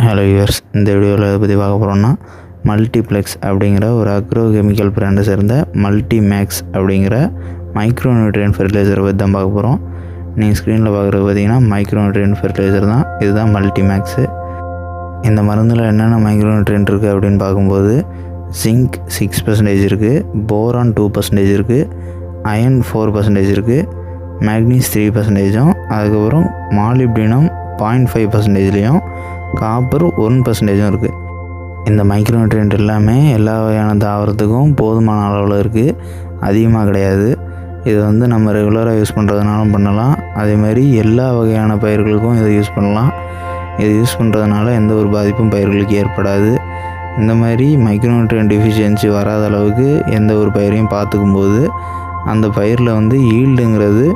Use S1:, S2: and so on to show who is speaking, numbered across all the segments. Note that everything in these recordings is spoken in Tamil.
S1: ஹலோ யூவர்ஸ் இந்த வீடியோவில் எதை பற்றி பார்க்க போகிறோம்னா மல்டிப்ளெக்ஸ் அப்படிங்கிற ஒரு அக்ரோ கெமிக்கல் பிராண்டை சேர்ந்த மல்டி மேக்ஸ் அப்படிங்கிற மைக்ரோ நியூட்ரியன் ஃபெர்டிலைசரை பற்றி தான் பார்க்க போகிறோம் நீங்கள் ஸ்க்ரீனில் பார்க்குறது பார்த்தீங்கன்னா மைக்ரோ நியூட்ரியன் ஃபெர்டிலைசர் தான். இதுதான் மல்டி மேக்ஸு இந்த மருந்தில் என்னென்ன மைக்ரோ நியூட்ரியன் இருக்குது அப்படின்னு பார்க்கும்போது சிங்க் சிக்ஸ் பர்சன்டேஜ் இருக்குது போரான் டூ பர்சன்டேஜ் இருக்குது அயன் ஃபோர் பர்சன்டேஜ் இருக்குது மேக்னீஸ் த்ரீ பர்சன்டேஜும் அதுக்கப்புறம் மாலிப்டினம் பாயிண்ட் ஃபைவ் பர்சன்டேஜ்லேயும் காப்பர் ஒன் பர்சன்டேஜும் இருக்குது இந்த மைக்ரோ நியூட்ரியன்ட் எல்லாமே எல்லா வகையான தாவரத்துக்கும் போதுமான அளவில் இருக்குது அதிகமாக கிடையாது. இது வந்து நம்ம ரெகுலராக யூஸ் பண்ணுறதுனாலும் பண்ணலாம். அதேமாதிரி எல்லா வகையான பயிர்களுக்கும் இதை யூஸ் பண்ணலாம். இதை யூஸ் பண்ணுறதுனால எந்த ஒரு பாதிப்பும் பயிர்களுக்கு ஏற்படாது. இந்த மாதிரி மைக்ரோ நியூட்ரியன் வராத அளவுக்கு எந்த ஒரு பயிரையும் பார்த்துக்கும் போது அந்த பயிரில் வந்து ஈல்டுங்கிறது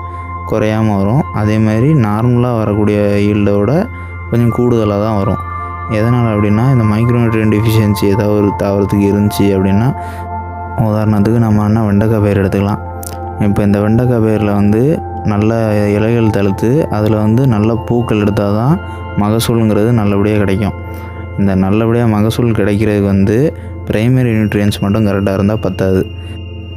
S1: குறையாமல் வரும். அதே மாதிரி நார்மலாக வரக்கூடிய ஈல்டோட கொஞ்சம் கூடுதலாக தான் வரும். எதனால் அப்படின்னா இந்த மைக்ரோ டிஃபிஷியன்சி ஏதாவது ஒரு தாவரத்துக்கு இருந்துச்சு அப்படின்னா உதாரணத்துக்கு நம்ம என்ன வெண்டைக்காய் பயிர் எடுத்துக்கலாம். இப்போ இந்த வெண்டைக்காய் பயிரில் வந்து நல்ல இலைகள் தழுத்து அதில் வந்து நல்ல பூக்கள் எடுத்தால் தான் மகசூலுங்கிறது நல்லபடியாக கிடைக்கும். இந்த நல்லபடியாக மகசூல் கிடைக்கிறதுக்கு வந்து பிரைமரி நியூட்ரியன்ஸ் மட்டும் கரெக்டாக இருந்தால் பத்தாது.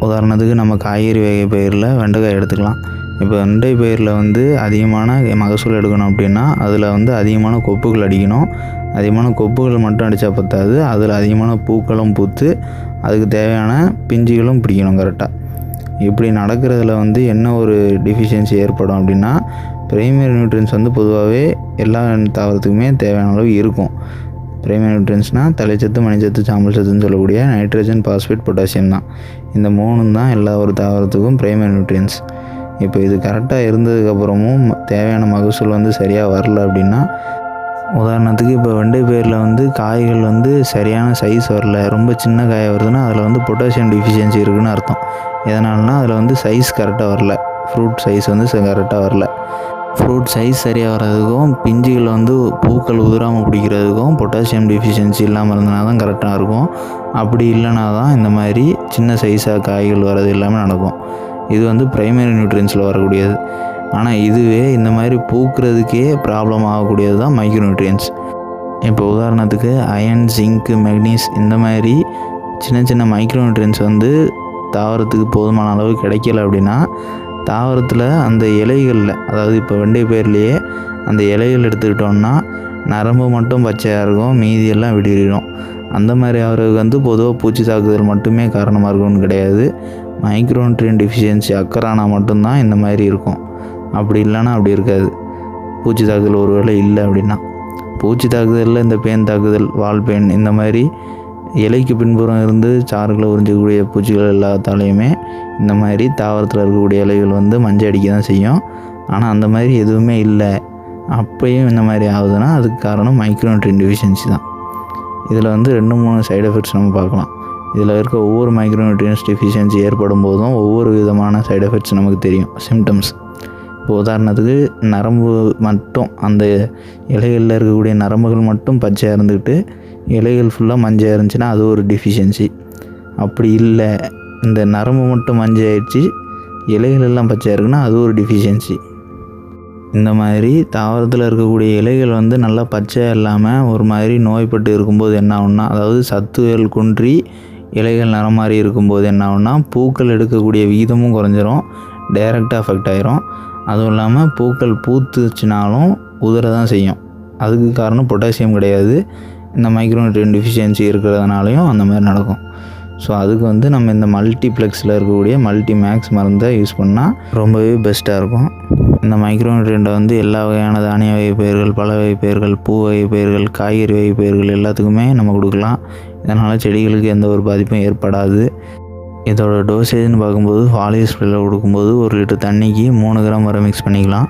S1: உதாரணத்துக்கு நம்ம காய்கறி வகை பயிரில் வெண்டைக்காய் எடுத்துக்கலாம். இப்போ அண்டை பயிரில் வந்து அதிகமான மகசூல் எடுக்கணும் அப்படின்னா அதில் வந்து அதிகமான கொப்புகள் அடிக்கணும். அதிகமான கொப்புகள் மட்டும் அடித்தா பத்தாது. அதில் அதிகமான பூக்களும் பூத்து அதுக்கு தேவையான பிஞ்சுகளும் பிடிக்கணும் கரெக்டாக இப்படி நடக்கிறதுல வந்து என்ன ஒரு டிஃபிஷியன்சி ஏற்படும் அப்படின்னா பிரைமரி நியூட்ரியன்ஸ் வந்து பொதுவாகவே எல்லா தாவரத்துக்குமே தேவையான அளவு இருக்கும். பிரைமரி நியூட்ரியன்ஸ்னால் தலைச்சத்து மணிச்சத்து சாம்பல் சத்துன்னு சொல்லக்கூடிய நைட்ரஜன் பாஸ்பேட் பொட்டாசியம் தான். இந்த மூணும் தான் எல்லா ஒரு தாவரத்துக்கும் பிரைமரி நியூட்ரியன்ஸ் இப்போ இது கரெக்டாக இருந்ததுக்கப்புறமும் தேவையான மகசூல் வந்து சரியாக வரல அப்படின்னா உதாரணத்துக்கு இப்போ வெண்டை பயிரில் வந்து காய்கள் வந்து சரியான சைஸ் வரல ரொம்ப சின்ன காய் வருதுன்னா அதில் வந்து பொட்டாசியம் டிஃபிஷியன்சி இருக்குன்னு அர்த்தம். எதனால்னா அதில் வந்து சைஸ் கரெக்டாக வரல. ஃப்ரூட் சைஸ் வந்து கரெக்டாக வரல. ஃப்ரூட் சைஸ் சரியாக வர்றதுக்கும் பிஞ்சுகள் வந்து பூக்கள் உதிராமல் பிடிக்கிறதுக்கும் பொட்டாசியம் டிஃபிஷியன்சி இல்லாமல் இருந்தனா தான் கரெக்டாக இருக்கும். அப்படி இல்லைனா தான் இந்த மாதிரி சின்ன சைஸாக காய்கள் வர்றது எல்லாமே நடக்கும். இது வந்து ப்ரைமரி நியூட்ரியன்ஸில் வரக்கூடியது. ஆனால் இதுவே இந்த மாதிரி பூக்கிறதுக்கே ப்ராப்ளம் ஆகக்கூடியது தான் மைக்ரோ நியூட்ரியன்ஸ் இப்போ உதாரணத்துக்கு அயன் ஜிங்க்கு மெக்னீஸ் இந்த மாதிரி சின்ன சின்ன மைக்ரோ நியூட்ரியன்ஸ் வந்து தாவரத்துக்கு போதுமான அளவு கிடைக்கல அப்படின்னா தாவரத்தில் அந்த இலைகளில் அதாவது இப்போ வெண்டை பயிர்லேயே அந்த இலைகள் எடுத்துக்கிட்டோம்னா நரம்பு மட்டும் பச்சையாக இருக்கும் மீதியெல்லாம் எல்லாம் அந்த மாதிரி அவருக்கு வந்து பொதுவாக பூச்சி தாக்குதல் மட்டுமே காரணமாக இருக்கும்னு கிடையாது. மைக்ரோன்ட்ரியன் டிஃபிஷியன்சி அக்கறானா மட்டும்தான் இந்த மாதிரி இருக்கும். அப்படி இல்லைன்னா அப்படி இருக்காது. பூச்சி தாக்குதல் ஒரு வேளை இல்லை அப்படின்னா. பூச்சி தாக்குதலில் இந்த பேன் தாக்குதல் வால் பேன் இந்த மாதிரி இலைக்கு பின்புறம் இருந்து சாறுகளை உறிஞ்சக்கூடிய பூச்சிகள் எல்லாத்தாலேயுமே இந்த மாதிரி தாவரத்தில் இருக்கக்கூடிய இலைகள் வந்து மஞ்சள் அடிக்க தான் செய்யும். ஆனால் அந்த மாதிரி எதுவுமே இல்லை. அப்பயும் இந்த மாதிரி ஆகுதுன்னா அதுக்கு காரணம் மைக்ரோன்ட்ரியன் டிஃபிஷியன்சி தான். இதில் வந்து ரெண்டு மூணு சைடு எஃபெக்ட்ஸ் நம்ம பார்க்கலாம். இதில் இருக்க ஒவ்வொரு மைக்ரோநியூட்ரியன்ஸ் டெஃபிஷியன்சி ஏற்படும் போதும் ஒவ்வொரு விதமான சைடு எஃபெக்ட்ஸ் நமக்கு தெரியும் சிம்டம்ஸ் இப்போ உதாரணத்துக்கு நரம்பு மட்டும் அந்த இலைகளில் இருக்கக்கூடிய நரம்புகள் மட்டும் பச்சையாக இருந்துக்கிட்டு இலைகள் ஃபுல்லாக மஞ்சள் இருந்துச்சுன்னா அது ஒரு டெஃபிஷியன்சி அப்படி இல்லை இந்த நரம்பு மட்டும் மஞ்சள் ஆயிடுச்சு இலைகள் எல்லாம் பச்சையாக இருக்குன்னா அது ஒரு டிஃபிஷியன்சி இந்த மாதிரி தாவரத்தில் இருக்கக்கூடிய இலைகள் வந்து நல்லா பச்சையாக இல்லாமல் ஒரு மாதிரி நோய்பட்டு இருக்கும்போது என்ன ஆகும்னா அதாவது சத்துகள் குன்றி இலைகள் நிறம் மாதிரி இருக்கும்போது என்ன ஆகும்னா பூக்கள் எடுக்கக்கூடிய விகிதமும் குறைஞ்சிரும். டைரெக்டாக அஃபெக்ட் ஆயிரும். அதுவும் இல்லாமல் பூக்கள் பூத்துச்சுனாலும் உதிர தான் செய்யும். அதுக்கு காரணம் பொட்டாசியம் கிடையாது. இந்த மைக்ரோநியூட்ரியன் டிஃபிஷியன்சி இருக்கிறதுனாலையும் அந்த மாதிரி நடக்கும். ஸோ அதுக்கு வந்து நம்ம இந்த மல்டிப்ளெக்ஸில் இருக்கக்கூடிய மல்டி மேக்ஸ் மருந்தை யூஸ் பண்ணால் ரொம்பவே பெஸ்ட்டாக இருக்கும். இந்த மைக்ரோநியூட்ரியண்ட்டை வந்து எல்லா வகையான தானிய வகை பயிர்கள் பல வகை பயிர்கள் பூ வகை பயிர்கள் காய்கறி வகை பயிர்கள் எல்லாத்துக்குமே நம்ம கொடுக்கலாம். இதனால் செடிகளுக்கு எந்த ஒரு பாதிப்பும் ஏற்படாது. இதோட டோசேஜ்னு பார்க்கும்போது ஃபாலியஸ் ஸ்ப்ரேல கொடுக்கும்போது ஒரு லிட்டர் தண்ணிக்கு மூணு கிராம் வரை மிக்ஸ் பண்ணிக்கலாம்.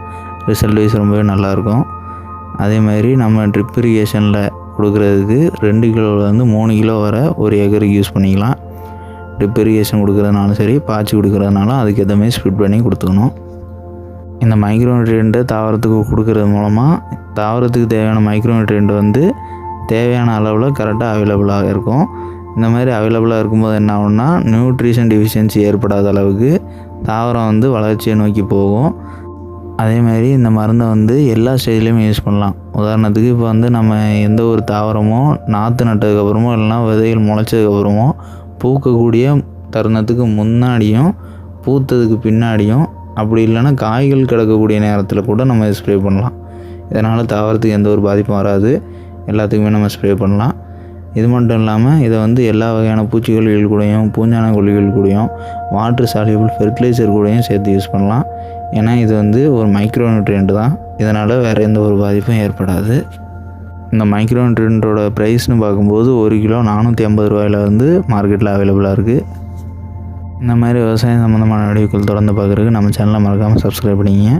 S1: ரிசல்ட் வைஸ் ரொம்பவே நல்லாயிருக்கும் அதே மாதிரி நம்ம ட்ரிப் இரிகேஷனில் கொடுக்குறதுக்கு ரெண்டு கிலோலேருந்து மூணு கிலோ வரை ஒரு ஏக்கருக்கு யூஸ் பண்ணிக்கலாம். ட்ரிப் இரிகேஷன் கொடுக்குறதுனாலும் சரி பாய்ச்சி கொடுக்குறதுனாலும் அதுக்கு ஏற்ற மாதிரி ஸ்ப்ரிட் பண்ணி கொடுத்துக்கணும். இந்த மைக்ரோநியூட்ரியண்ட்டை தாவரத்துக்கு கொடுக்குறது மூலமாக தாவரத்துக்கு தேவையான மைக்ரோநியூட்ரியண்ட் வந்து தேவையான அளவில் கரெக்டாக அவைலபிளாக இருக்கும். இந்த மாதிரி அவைலபிளாக இருக்கும்போது என்ன ஆகும்னா நியூட்ரிஷன் டிஃபிஷியன்சி ஏற்படாத அளவுக்கு தாவரம் வந்து வளர்ச்சியை நோக்கி போகும். அதே மாதிரி இந்த மருந்தை வந்து எல்லா ஸ்டேஜ்லேயுமே யூஸ் பண்ணலாம். உதாரணத்துக்கு இப்போ வந்து நம்ம எந்த ஒரு தாவரமோ நாற்று நட்டதுக்கப்புறமோ இல்லைனா விதைகள் முளைச்சதுக்கப்புறமோ பூக்கக்கூடிய தருணத்துக்கு முன்னாடியும் பூத்ததுக்கு பின்னாடியும் அப்படி இல்லைன்னா காய்கள் கிடக்கக்கூடிய நேரத்தில் கூட நம்ம ஸ்ப்ரே பண்ணலாம். இதனால் தாவரத்துக்கு எந்த ஒரு பாதிப்பும் வராது. எல்லாத்துக்குமே நம்ம ஸ்ப்ரே பண்ணலாம். இது மட்டும் இல்லாமல் இதை வந்து எல்லா வகையான பூச்சிக்கொல்லிகள் கூடயும் பூஞ்சான கொல்லிகள் கூடயும் வாட்டர் சாலியபிள் ஃபெர்டிலைசர் கூடயும் சேர்த்து யூஸ் பண்ணலாம். ஏன்னா இது வந்து ஒரு மைக்ரோ நியூட்ரியன்ட் தான். இதனால் வேறு எந்த ஒரு பாதிப்பும் ஏற்படாது. இந்த மைக்ரோ நியூட்ரியன்ட்டோட ப்ரைஸ்னு பார்க்கும்போது ஒரு கிலோ நானூற்றி ஐம்பது ரூபாயில வந்து மார்க்கெட்டில் அவைலபிளாக இருக்குது இந்த மாதிரி விவசாயம் சம்மந்தமான வீடியோக்கள் தொடர்ந்து பார்க்குறதுக்கு நம்ம சேனலை மறக்காமல் சப்ஸ்கிரைப் பண்ணிங்க